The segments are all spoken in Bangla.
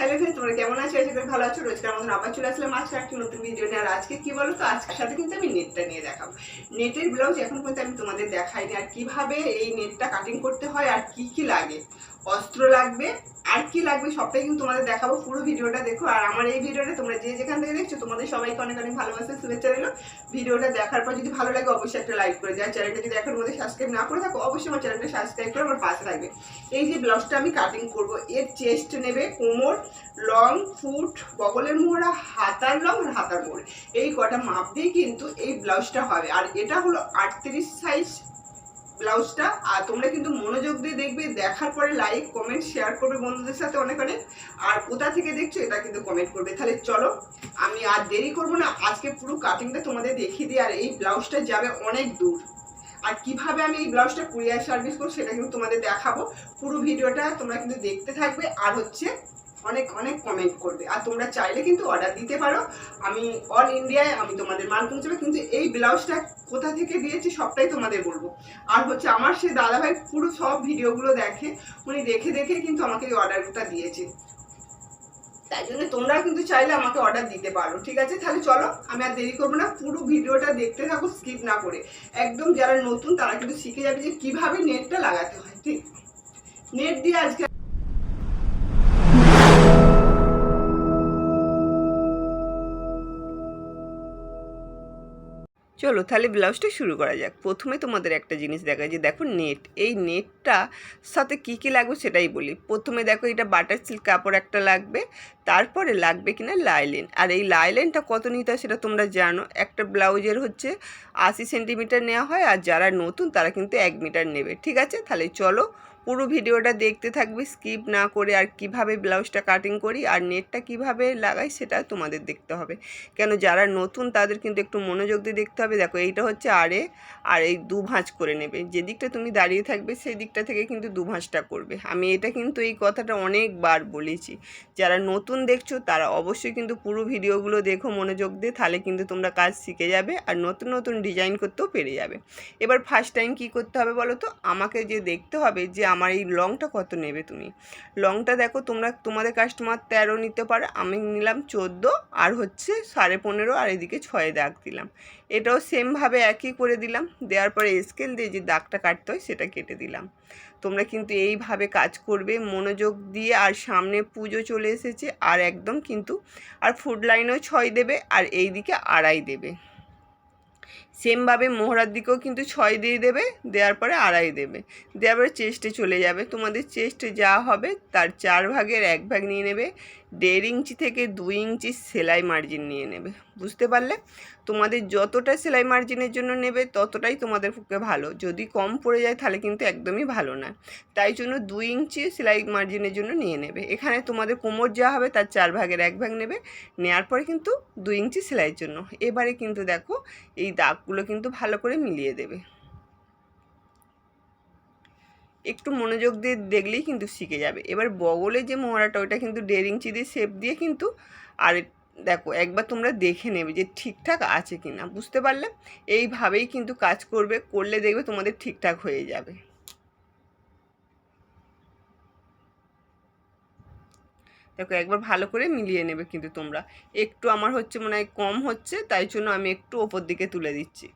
হ্যালো ফ্রেন্ড তোমরা কেমন আছো? আশা ভালো আছো। রোজকার মতন আবার চলে আসলাম আজকে একটা নতুন ভিডিও নিয়ে। আর আজকে কি বলো তো আজকের সাথে কিন্তু আমি নেটটা নিয়ে দেখাবো। নেটের ব্লাউজ এখন পর্যন্ত আমি তোমাদের দেখাইনি। আর কীভাবে এই নেটটা কাটিং করতে হয়? আর কি কি লাগে? অস্ত্র লাগবে আর কি লাগবে সবটাই কিন্তু তোমাদের দেখাবো, পুরো ভিডিওটা দেখো। আর আমার এই ভিডিওটা তোমরা যে যেখান থেকে দেখছ, তোমাদের সবাইকে অনেক অনেক ভালোবাসা, শুভেচ্ছা রইল। ভিডিওটা দেখার পর যদি ভালো লাগে, অবশ্যই একটা লাইক করে দেওয়া চ্যানেলটা যদি এখন মধ্যে সাবস্ক্রাইব না করে থাকো, অবশ্যই আমার চ্যানেলটা সাবস্ক্রাইব করে আমার পাশে থাকবে। এই যে ব্লাউজটা আমি কাটিং করব, এর চেস্ট নেবে কোমর লং ফুট বগলের মোড়া হাতার লং আর হাতার মোড় এই কটা মাপ দিয়ে কিন্তু এই ব্লাউজটা হবে। আর এটা হলো আটত্রিশ সাইজ ব্লাউজটা, আর তোমরা কিন্তু মনোযোগ দিয়ে দেখবে, দেখার পরে লাইক কমেন্ট শেয়ার করবে বন্ধুদের সাথে অনেক অনেক। আর কোথা থেকে দেখছ এটা কিন্তু কমেন্ট করবে। তাহলে চলো, আমি আর দেরি করব না, আজকে পুরো কাটিংটা তোমাদের দেখিয়ে দিই, আর এই ব্লাউজটা যাবে অনেক দূর। আর কীভাবে আমি এই ব্লাউজটা কুরিয়ার সার্ভিস করব সেটা কিন্তু তোমাদের দেখাবো। পুরো ভিডিওটা তোমরা কিন্তু দেখতে থাকবে, আর হচ্ছে অনেক অনেক কমেন্ট করবে। আর তোমরা চাইলে কিন্তু অর্ডার দিতে পারো। আমি অল ইন্ডিয়ায় আমি তোমাদের মাল পৌঁছাবে কিন্তু এই ব্লাউজটা কোথা থেকে দিয়েছি সবটাই তোমাদের বলব। আর হচ্ছে আমার সে দাদাভাই পুরো সব ভিডিওগুলো দেখে, উনি দেখে দেখে কিন্তু আমাকে এই অর্ডারটা দিয়েছে। তাই জন্য তোমরা কিন্তু চাইলে আমাকে অর্ডার দিতে পারো, ঠিক আছে? তাহলে চলো, আমি আর দেরি করব না। পুরো ভিডিওটা দেখতে থাকো স্কিপ না করে। একদম যারা নতুন, তারা কিন্তু শিখে যাবে যে কীভাবে নেটটা লাগাতে হয়, ঠিক? নেট দিয়ে আজকে চলো তাহলে ব্লাউজটা শুরু করা যাক। প্রথমে তোমাদের একটা জিনিস দেখা যে দেখো নেট। এই নেটটা সাথে কি কি লাগবে সেটাই বলি। প্রথমে দেখো এটা বাটার সিল্ক কাপড় একটা লাগবে, তারপরে লাগবে কিনা লাইলেন। আর এই লাইলেনটা কত নিতে হয় সেটা তোমরা জানো। একটা ব্লাউজের হচ্ছে আশি সেন্টিমিটার নেওয়া হয় আর যারা নতুন তারা কিন্তু এক মিটার নেবে। ঠিক আছে? তাহলে চলো পুরো ভিডিওটা দেখতে থাকবে স্কিপ না করে আর কীভাবে ব্লাউজটা কাটিং করি আর নেটটা কীভাবে লাগাই সেটা তোমাদের দেখতে হবে। কেন যারা নতুন তাদের কিন্তু একটু মনোযোগ দিয়ে দেখতে হবে। দেখো এইটা হচ্ছে আড়ে আর এই দু ভাঁজ করে নেবে। যে দিকটা তুমি দাঁড়িয়ে থাকবে সেই দিকটা থেকে কিন্তু দু ভাঁজটা করবে। আমি এটা কিন্তু এই কথাটা অনেকবার বলেছি। যারা নতুন দেখছ তারা অবশ্যই কিন্তু পুরো ভিডিওগুলো দেখো মনোযোগ দিয়ে, তাহলে কিন্তু তোমরা কাজ শিখে যাবে আর নতুন নতুন ডিজাইন করতেও পেরে যাবে। এবার ফার্স্ট টাইম কি করতে হবে বলো তো? আমাকে যে দেখতে হবে যে আমার এই লংটা কত নেবে তুমি? লংটা দেখো তোমরা, তোমাদের কাস্টমার তেরো নিতে পারো, আমি নিলাম চোদ্দ, আর হচ্ছে সাড়ে পনেরো, আর এদিকে ছয় দাগ দিলাম। এটাও সেমভাবে একই করে দিলাম, দেওয়ার পরে স্কেল দিয়ে যে দাগটা কাটতে হয় সেটা কেটে দিলাম। তোমরা কিন্তু এইভাবে কাজ করবে, মনোযোগ দিয়ে, আর সামনে পুজো চলে এসেছে, আর একদম কিন্তু, আর ফুড লাইনেও ছয় দেবে, আর এই দিকে আড়াই দেবে। সেমভাবে মোহরার দিকেও কিন্তু ছয় দিয়ে দেবে, দেওয়ার পরে আড়াই দেবে। দেওয়ার পরে চেস্টে চলে যাবে। তোমাদের চেস্টে যা হবে তার চার ভাগের এক ভাগ নিয়ে নেবে। দেড় ইঞ্চি থেকে দুই ইঞ্চি সেলাই মার্জিন নিয়ে নেবে। বুঝতে পারলে? তোমাদের যতটা সেলাই মার্জিনের জন্য নেবে ততটাই তোমাদের পক্ষে ভালো। যদি কম পড়ে যায় তাহলে কিন্তু একদমই ভালো না। তাই জন্য দুই ইঞ্চি সেলাই মার্জিনের জন্য নিয়ে নেবে। এখানে তোমাদের কোমর যা হবে তার চার ভাগের এক ভাগ নেবে। নেওয়ার পরে কিন্তু দুই ইঞ্চি সেলাইয়ের জন্য। এবারে কিন্তু দেখো এই দাগগুলো কিন্তু ভালো করে মিলিয়ে দেবে। একটু মনোযোগ দিয়ে দেখলেই কিন্তু শিখে যাবে। এবার বগলে যে মোহরাটা, ওইটা কিন্তু দেড় ইঞ্চি দিয়ে শেপ দিয়ে কিন্তু আর দেখো, একবার তোমরা দেখে নেবে যে ঠিকঠাক আছে কি না বুঝতে পারলে? এইভাবেই কিন্তু কাজ করবে, করলে দেখবে তোমাদের ঠিকঠাক হয়ে যাবে। দেখো একবার ভালো করে মিলিয়ে নেবে কিন্তু তোমরা। একটু আমার হচ্ছে মনে হয় কম হচ্ছে, তাই জন্য আমি একটু ওপর দিকে তুলে দিচ্ছি।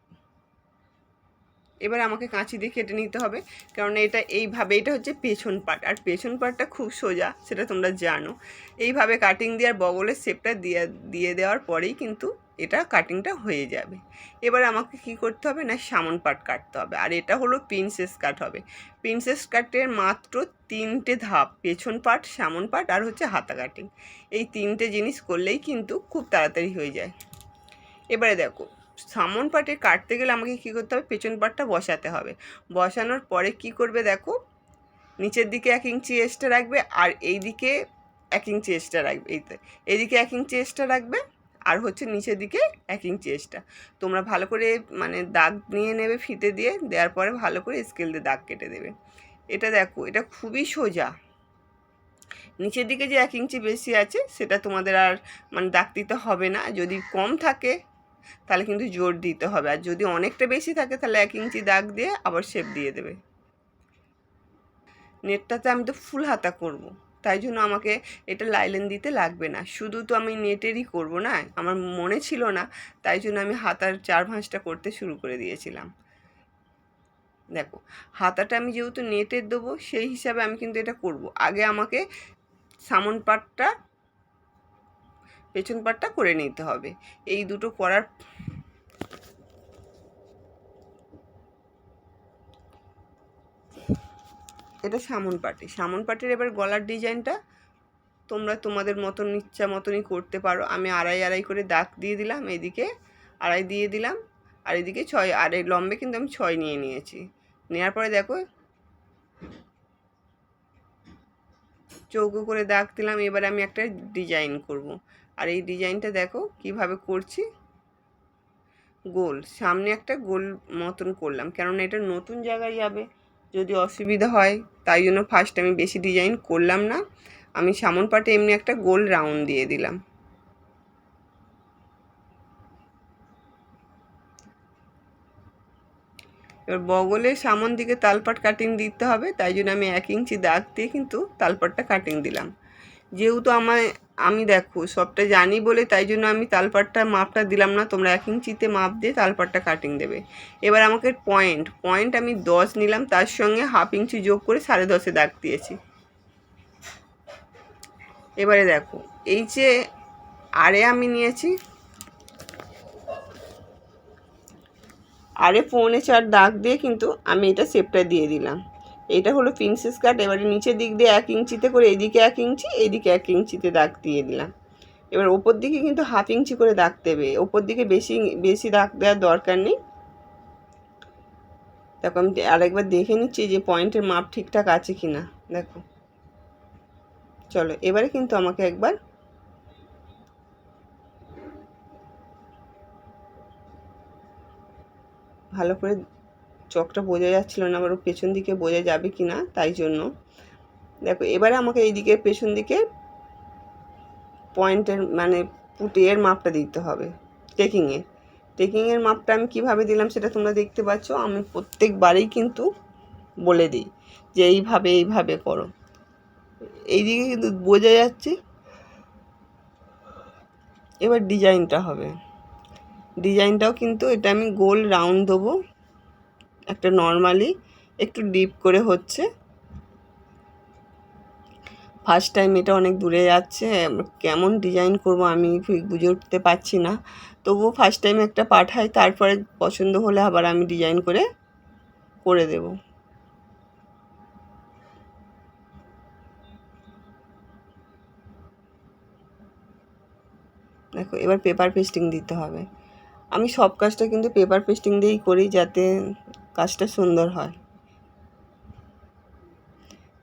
এবার আমাকে কাঁচি দিয়ে কেটে নিতে হবে, কারণ এটা এইভাবে, এটা হচ্ছে পেছন পাট। আর পেছন পাটটা খুব সোজা, সেটা তোমরা জানো। এইভাবে কাটিং দেওয়ার বগলের শেপটা দিয়ে দিয়ে দেওয়ার পরেই কিন্তু এটা কাটিংটা হয়ে যাবে। এবার আমাকে কি করতে হবে না, সামন পাট কাটতে হবে। আর এটা হলো প্রিন্সেস কাট হবে। প্রিন্সেস কাটের মাত্র তিনটে ধাপ, পেছন পাট, সামন পাট আর হচ্ছে হাতা কাটিং এই তিনটে জিনিস করলেই কিন্তু খুব তাড়াতাড়ি হয়ে যায়। এবারে দেখো, সামন পাটে কাটতে গেলে আমাকে কী করতে হবে, পেছন পাটটা বসাতে হবে। বসানোর পরে কি করবে দেখো, নিচের দিকে এক ইঞ্চি এক্সট্রা রাখবে আর এই দিকে এক ইঞ্চি এক্সট্রা রাখবে। এইতে এইদিকে এক ইঞ্চি এক্সট্রা রাখবে। আর হচ্ছে নিচের দিকে এক ইঞ্চি এক্সট্রা তোমরা ভালো করে মানে দাগ নিয়ে নেবে ফিতে দিয়ে, দেওয়ার পরে ভালো করে স্কেল দিয়ে দাগ কেটে দেবে। এটা দেখো, এটা খুবই সোজা। নিচের দিকে যে এক ইঞ্চি বেশি আছে, সেটা তোমাদের আর মানে দাগ দিতে হবে না। যদি কম থাকে, তাহলে কিন্তু জোর দিতে হবে। আর যদি অনেকটা বেশি থাকে, তাহলে এক ইঞ্চি দাগ দিয়ে আবার শেপ দিয়ে দেবে। নেটটাতে আমি তো ফুল হাতা করব। তাই জন্য আমাকে এটা লাইলেন দিতে লাগবে না। শুধু তো আমি নেটেরই করব না, আমার মনে ছিল না, তাই জন্য আমি হাতার চার ভাঁজটা করতে শুরু করে দিয়েছিলাম। দেখো, হাতাটা আমি যেহেতু নেটের দেবো, সেই হিসাবে আমি কিন্তু এটা করব। আগে আমাকে সামন পাটটা, পেছন পাটটা করে নিতে হবে। এই দুটো করার এটা সামন পাটি। সামন পাটির এবার গলার ডিজাইনটা তোমরা তোমাদের মতন ইচ্ছা মতনই করতে পারো। আমি আড়াই আড়াই করে দাগ দিয়ে দিলাম এদিকে, আড়াই দিয়ে দিলাম। আর এদিকে ছয়, আর এই লম্বে কিন্তু আমি ছয় নিয়ে নিয়েছি। নেওয়ার পরে দেখো চৌকো করে দাগ দিলাম, এবার আমি একটা ডিজাইন করব। আর এই ডিজাইনটা দেখো কীভাবে করছি। গোল, সামনে একটা গোল মতন করলাম। কেননা এটা নতুন জায়গায় যাবে যদি অসুবিধা হয়, তাই জন্য ফার্স্ট আমি বেশি ডিজাইন করলাম না। আমি সামন পাটে এমনি একটা গোল রাউন্ড দিয়ে দিলাম। এবার বগলে সামন দিকে তালপাট কাটিং দিতে হবে, তাই জন্য আমি এক ইঞ্চি দাগ দিয়ে কিন্তু তালপাটটা কাটিং দিলাম। যেহেতু আমায় আমি দেখো, সবটা জানি বলে তাই জন্য আমি তালপাটটা মাপটা দিলাম না। তোমরা এক ইঞ্চিতে মাপ দিয়ে তালপাটটা কাটিং দেবে। এবার আমাকে পয়েন্ট পয়েন্ট আমি দশ নিলাম, তার সঙ্গে হাফ ইঞ্চি যোগ করে সাড়ে দশে দাগ দিয়েছি। এবারে দেখো, এই যে আরে আমি নিয়েছি, আরে পৌনে চার দাগ দিয়ে কিন্তু আমি এটা শেপটা দিয়ে দিলাম। এটা হলো প্রিন্সেস কাট এবারে নিচের দিক দিয়ে এক ইঞ্চিতে করে, এদিকে এক ইঞ্চি, এদিকে এক ইঞ্চিতে দাগ দিয়ে দিলাম। এবার ওপর দিকে কিন্তু হাফ ইঞ্চি করে দাগ দেবে। ওপর দিকে বেশি বেশি দাগ দেওয়ার দরকার নেই। দেখো, আমি আরেকবার দেখে নিচ্ছি যে পয়েন্টের মাপ ঠিকঠাক আছে কি না দেখো। চলো, এবারে কিন্তু আমাকে একবার ভালো করে চকটা বোঝা যাচ্ছিল না, আবার পেছন দিকে বোঝা যাবে কি না তাই জন্য। দেখো, এবারে আমাকে এই এইদিকে পেছন দিকে পয়েন্টের মানে পুটিয়ের মাপটা দিতে হবে টেকিংয়ের টেকিংয়ের মাপটা আমি কীভাবে দিলাম সেটা তোমরা দেখতে পাচ্ছ, আমি প্রত্যেকবারেই কিন্তু বলে দিই যে এইভাবে এইভাবে করো। এইদিকে কিন্তু বোঝা যাচ্ছে, এবার ডিজাইনটা হবে। ডিজাইনটাও কিন্তু এটা আমি গোল রাউন্ড দেবো। একটা নর্মালি একটু ডিপ করে হচ্ছে। ফার্স্ট টাইম এটা অনেক দূরে যাচ্ছে, কেমন ডিজাইন করব আমি বুঝে উঠতে পারছি না। তবুও ফার্স্ট টাইম একটা পাঠাই, তারপরে পছন্দ হলে আবার আমি ডিজাইন করে করে দেব। দেখো, এবার পেপার পেস্টিং দিতে হবে। আমি সব কাজটা কিন্তু পেপার পেস্টিং দিয়েই করি যাতে কাজটা সুন্দর হয়।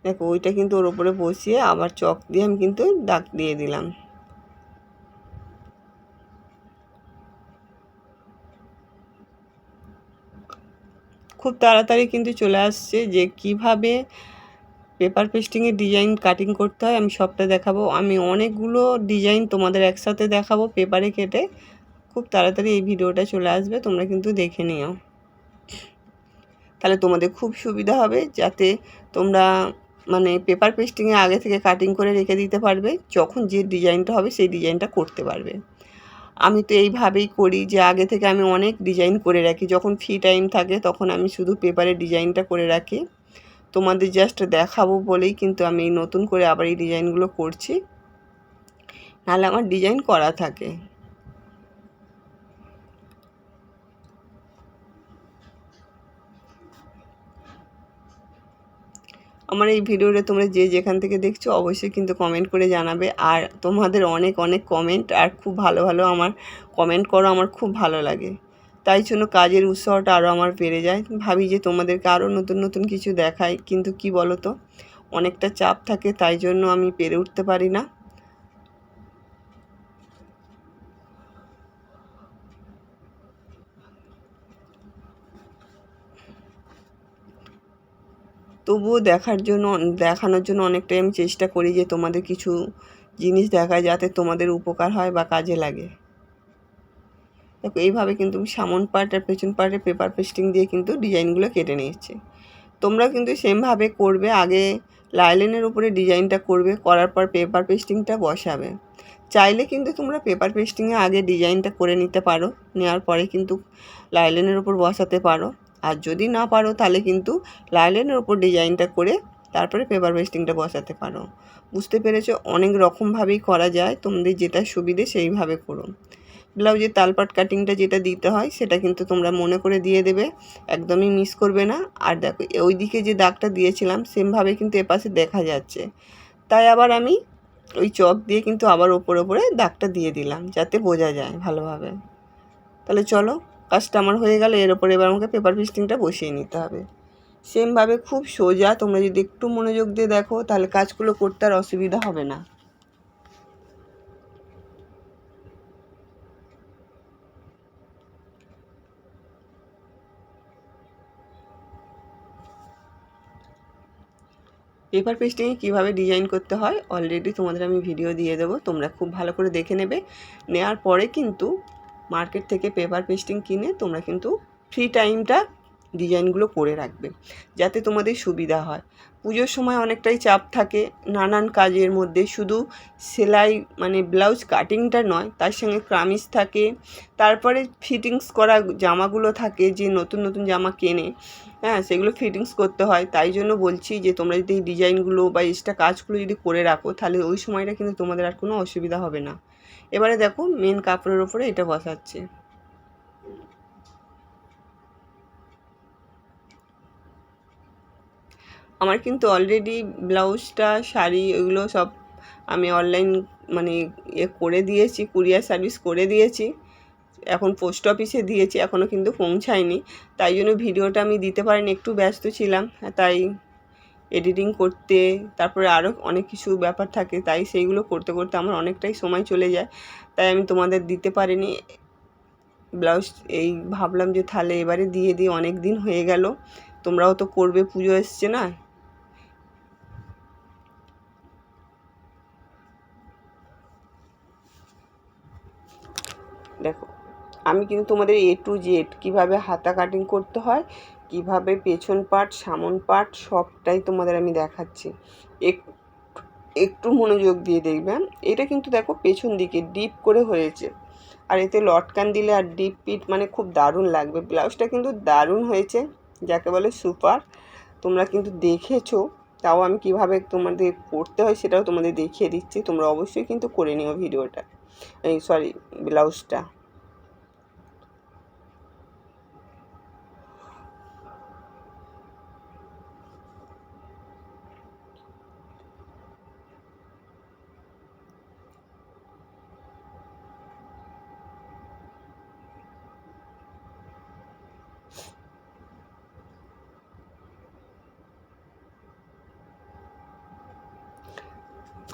দেখো, ওইটা কিন্তু ওর ওপরে বসিয়ে আবার চক দিয়ে আমি কিন্তু দাগ দিয়ে দিলাম। খুব তাড়াতাড়ি কিন্তু চলে আসছে যে কীভাবে পেপার পেস্টিংয়ের ডিজাইন কাটিং করতে হয়, আমি সবটা দেখাবো। আমি অনেকগুলো ডিজাইন তোমাদের একসাথে দেখাবো পেপারে কেটে। খুব তাড়াতাড়ি এই ভিডিওটা চলে আসবে, তোমরা কিন্তু দেখে নিও। তাহলে তোমাদের খুব সুবিধা হবে যাতে তোমরা মানে পেপার পেস্টিংয়ে আগে থেকে কাটিং করে রেখে দিতে পারবে, যখন যে ডিজাইনটা হবে সেই ডিজাইনটা করতে পারবে। আমি তো এইভাবেই করি যে আগে থেকে আমি অনেক ডিজাইন করে রাখি, যখন ফ্রি টাইম থাকে তখন আমি শুধু পেপারে ডিজাইনটা করে রাখি। তোমাদের জাস্ট দেখাবো বলেই কিন্তু আমি নতুন করে আবার এই ডিজাইনগুলো করছি। নাহলে আমার ডিজাইন করা থাকে। আমার এই ভিডিওটা তোমরা যে যেখান থেকে দেখছ অবশ্যই কিন্তু কমেন্ট করে জানাবে। আর তোমাদের অনেক অনেক কমেন্ট আর খুব ভালো ভালো আমার কমেন্ট করো, আমার খুব ভালো লাগে। তাই জন্য কাজের উৎসাহটা আরও আমার বেড়ে যায়। ভাবি যে তোমাদেরকে আরও নতুন নতুন কিছু দেখাই, কিন্তু কি বলো তো অনেকটা চাপ থাকে, তাই জন্য আমি পেরে উঠতে পারি না। তবুও দেখার জন্য, দেখানোর জন্য অনেকটাই আমি চেষ্টা করি যে তোমাদের কিছু জিনিস দেখায় যাতে তোমাদের উপকার হয় বা কাজে লাগে। দেখো, এইভাবে কিন্তু আমি সামন পার্ট আর পেছন পার্টের পেপার পেস্টিং দিয়ে কিন্তু ডিজাইনগুলো কেটে নিয়েছি। তোমরা কিন্তু সেমভাবে করবে, আগে লাইলেনের উপরে ডিজাইনটা করবে, করার পর পেপার পেস্টিংটা বসাবে। চাইলে কিন্তু তোমরা পেপার পেস্টিংয়ে আগে ডিজাইনটা করে নিতে পারো, নেওয়ার পরে কিন্তু লাইলেনের উপর বসাতে পারো। আর যদি না পারো তাহলে কিন্তু লাইলেনের ওপর ডিজাইনটা করে তারপরে পেপার পেস্টিংটা বসাতে পারো। বুঝতে পেরেছ? অনেক রকমভাবেই করা যায়। তোমাদের যেটা সুবিধে সেইভাবে করো। ব্লাউজের তালপাট কাটিংটা যেটা দিতে হয় সেটা কিন্তু তোমরা মনে করে দিয়ে দেবে। একদমই মিস করবে না। আর দেখো ওই দিকে যে দাগটা দিয়েছিলাম সেমভাবে কিন্তু এপাশে দেখা যাচ্ছে। তাই আবার আমি ওই চক দিয়ে কিন্তু আবার ওপরে ওপরে দাগটা দিয়ে দিলাম যাতে বোঝা যায় ভালোভাবে। তাহলে চলো কাজটা আমার হয়ে গেল, এর ওপরে এবার আমাকে পেপার পিস্টিংটা বসিয়ে নিতে হবে। সেমভাবে খুব সোজা, তোমরা যদি একটু মনোযোগ দিয়ে দেখো, তাহলে কাজগুলো করতে আর অসুবিধা হবে না। পেপার পেস্টিংয়ে কীভাবে ডিজাইন করতে হয় অলরেডি তোমাদের আমি ভিডিও দিয়ে দেবো, তোমরা খুব ভালো করে দেখে নেবে। নেওয়ার পরে কিন্তু মার্কেট থেকে পেপার পেস্টিং কিনে তোমরা কিন্তু ফ্রি টাইমটা ডিজাইনগুলো করে রাখবে, যাতে তোমাদের সুবিধা হয়। পুজোর সময় অনেকটাই চাপ থাকে, নানান কাজের মধ্যে শুধু সেলাই মানে ব্লাউজ কাটিংটা নয়, তার সঙ্গে ক্রামিজ থাকে, তারপরে ফিটিংস করা জামাগুলো থাকে, যে নতুন নতুন জামা কেনে হ্যাঁ সেগুলো ফিটিংস করতে হয়। তাই জন্য বলছি যে তোমরা যদি এই ডিজাইনগুলো বা এক্সট্রা কাজগুলো যদি করে রাখো, তাহলে ওই সময়টা কিন্তু তোমাদের আর কোনো অসুবিধা হবে না। এবারে দেখো মেন কাপড়ের ওপরে এটা বসাচ্ছে। আমার কিন্তু অলরেডি ব্লাউজটা, শাড়ি এগুলো সব আমি অনলাইন মানে ইয়ে করে দিয়েছি কুরিয়ার সার্ভিস করে দিয়েছি। এখন পোস্ট অফিসে দিয়েছি এখনও কিন্তু পৌঁছায়নি। তাই জন্য ভিডিওটা আমি দিতে পারিনি, একটু ব্যস্ত ছিলাম, তাই এডিটিং করতে, তারপরে আরও অনেক কিছু ব্যাপার থাকে, তাই সেইগুলো করতে করতে আমার অনেকটাই সময় চলে যায়। তাই আমি তোমাদের দিতে পারিনি। ব্লাউজ এই ভাবলাম যে তাহলে এবারে দিয়ে দিই অনেক দিন হয়ে গেল। তোমরাও তো করবে, পুজো এসছে না? দেখো, আমি কিন্তু তোমাদের এ টু জেড কীভাবে হাতা কাটিং করতে হয় কীভাবে পেছন পাট, সামন পাট, সবটাই তোমাদের আমি দেখাচ্ছি। এক একটু মনোযোগ দিয়ে দেখবে। এটা কিন্তু দেখো পেছন দিকে ডিপ করে হয়েছে। আর এতে লটকান দিলে আর ডিপ পিট মানে খুব দারুণ লাগবে। ব্লাউজটা কিন্তু দারুণ হয়েছে, যাকে বলে সুপার। তোমরা কিন্তু দেখেছ, তাও আমি কীভাবে তোমাদের করতে হয় সেটাও তোমাদের দেখিয়ে দিচ্ছি। তোমরা অবশ্যই কিন্তু করে নিও ভিডিওটা। এই, সরি, ব্লাউজটা।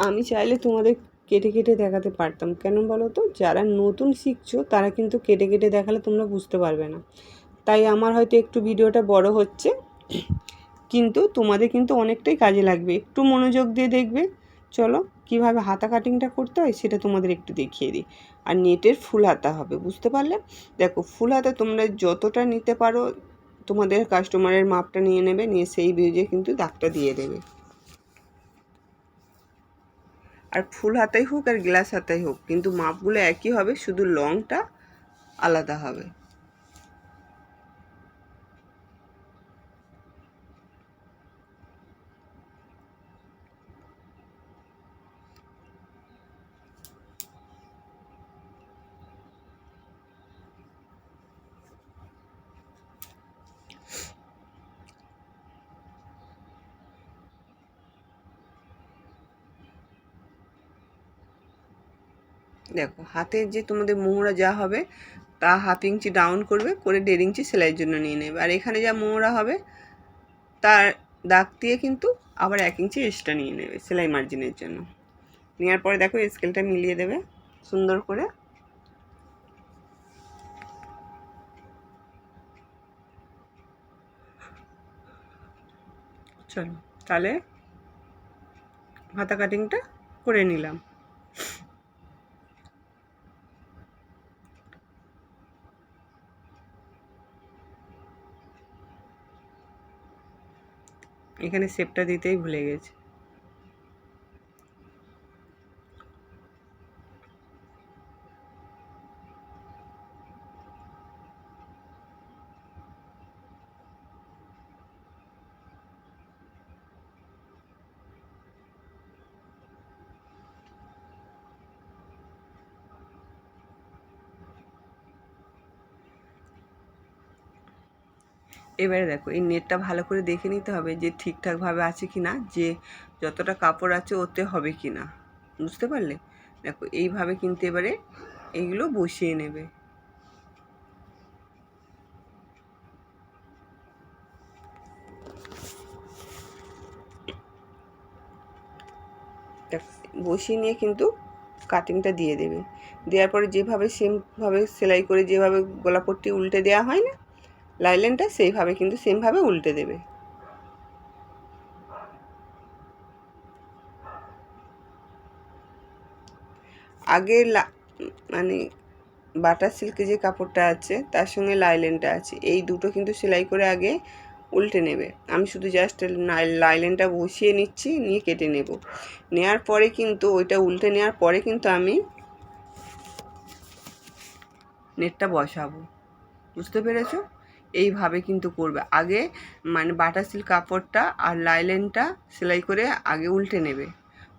আমি চাইলে তোমাদের কেটে কেটে দেখাতে পারতাম। কেন বলো তো? যারা নতুন শিখছো, তারা কিন্তু কেটে কেটে দেখালে তোমরা বুঝতে পারবে না। তাই আমার হয়তো একটু ভিডিওটা বড় হচ্ছে, কিন্তু তোমাদের কিন্তু অনেকটাই কাজে লাগবে। একটু মনোযোগ দিয়ে দেখবে। চলো, কীভাবে হাতা কাটিংটা করতে হয় সেটা তোমাদের একটু দেখিয়ে দিই। আর নেটের ফুল হাতা হবে, বুঝতে পারলে? দেখো, ফুল হাতা তোমরা যতটা নিতে পারো, তোমাদের কাস্টমারের মাপটা নিয়ে নেবে, নিয়ে সেই বেজে কিন্তু দাগটা দিয়ে দেবে। আর ফুল হাতাই হোক আর গ্লাস হাতাই হোক, কিন্তু মাপগুলো একই হবে, শুধু লংটা আলাদা হবে। দেখো, হাতের যে তোমাদের মোহরা যা হবে, তা হাফ ইঞ্চি ডাউন করবে, করে দেড় ইঞ্চি সেলাইয়ের জন্য নিয়ে নেবে। আর এখানে যা মোহরা হবে, তার দাগ দিয়ে কিন্তু আবার এক ইঞ্চি এক্সট্রা নিয়ে নেবে সেলাই মার্জিনের জন্য। নেওয়ার পরে দেখো স্কেলটা মিলিয়ে দেবে, সুন্দর করে। চলো, তাহলে হাতা কাটিংটা করে নিলাম। এখানে সেভটা দিতেই ভুলে গেছি। এবারে দেখো, এই নেটটা ভালো করে দেখে নিতে হবে যে ঠিকঠাকভাবে আছে কি না যে যতটা কাপড় আছে ওতে হবে কি না বুঝতে পারলে? দেখো, এইভাবে কিন্তু এবারে এইগুলো বসিয়ে নেবে। বসিয়ে নিয়ে কিন্তু কাটিংটা দিয়ে দেবে। দেওয়ার পরে যেভাবে সেমভাবে সেলাই করে যেভাবে গোলাপট্টি উল্টে দেওয়া হয় না লাইলেনটা সেইভাবে, কিন্তু সেমভাবে উল্টে দেবে। আগে মানে বাটার সিল্কে যে কাপড়টা আছে, তার সঙ্গে লাইলেনটা আছে, এই দুটো কিন্তু সেলাই করে আগে উল্টে নেবে। আমি শুধু জাস্ট লাইলেনটা বসিয়ে নিচ্ছি, নিয়ে কেটে নেব। নেওয়ার পরে কিন্তু, ওইটা উল্টে নেওয়ার পরে কিন্তু আমি নেটটা বসাবো। বুঝতে পেরেছ? এইভাবে কিন্তু করবে। আগে মানে বাটার সিল্ক কাপড়টা আর লাইলেনটা সেলাই করে আগে উল্টে নেবে।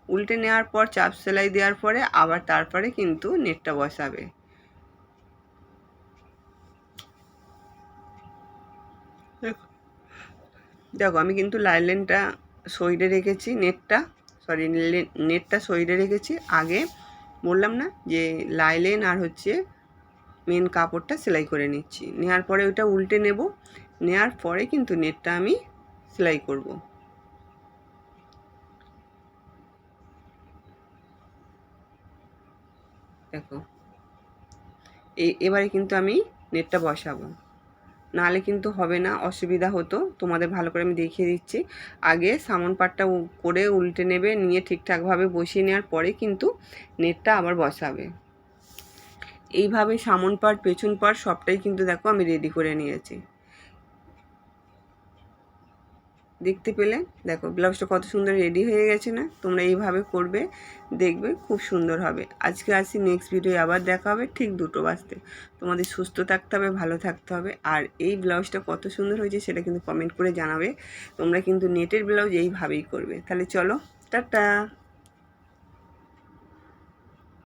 উল্টে নেওয়ার পর চাপ সেলাই দেওয়ার পরে আবার তারপরে কিন্তু নেটটা বসাবে। দেখো। দেখো আমি কিন্তু লাইলেনটা সইডে রেখেছি নেটটা সরি নেটটা সইডে রেখেছি। আগে বললাম না যে লাইলেন আর হচ্ছে মেন কাপড়টা সেলাই করে নিচ্ছি। নেওয়ার পরে ওটা উল্টে নেব। নেওয়ার পরে কিন্তু নেটটা আমি সেলাই করব। দেখো। এবারে কিন্তু আমি নেটটা বসাবো। নাহলে কিন্তু হবে না, অসুবিধা হতো। তোমাদের ভালো করে আমি দেখিয়ে দিচ্ছি। আগে সামন পাটটা করে উল্টে নেবে, নিয়ে ঠিকঠাকভাবে বসিয়ে নেওয়ার পরে কিন্তু নেটটা আবার বসাবে। এইভাবে সামন পাট পেছন পাট সবটাই কিন্তু দেখো আমি রেডি করে নিয়েছি। দেখতে পেলে? দেখো, ব্লাউজটা কত সুন্দর রেডি হয়ে গেছে না? তোমরা এইভাবে করবে, দেখবে খুব সুন্দর হবে। আজকে আসি নেক্সট ভিডিও আবার দেখা হবে ঠিক দুটো বাজতে। তোমাদের সুস্থ থাকতে হবে, ভালো থাকতে হবে। আর এই ব্লাউজটা কত সুন্দর হয়েছে সেটা কিন্তু কমেন্ট করে জানাবে। তোমরা কিন্তু নেটের ব্লাউজ এইভাবেই করবে। তাহলে চলো, টাটা!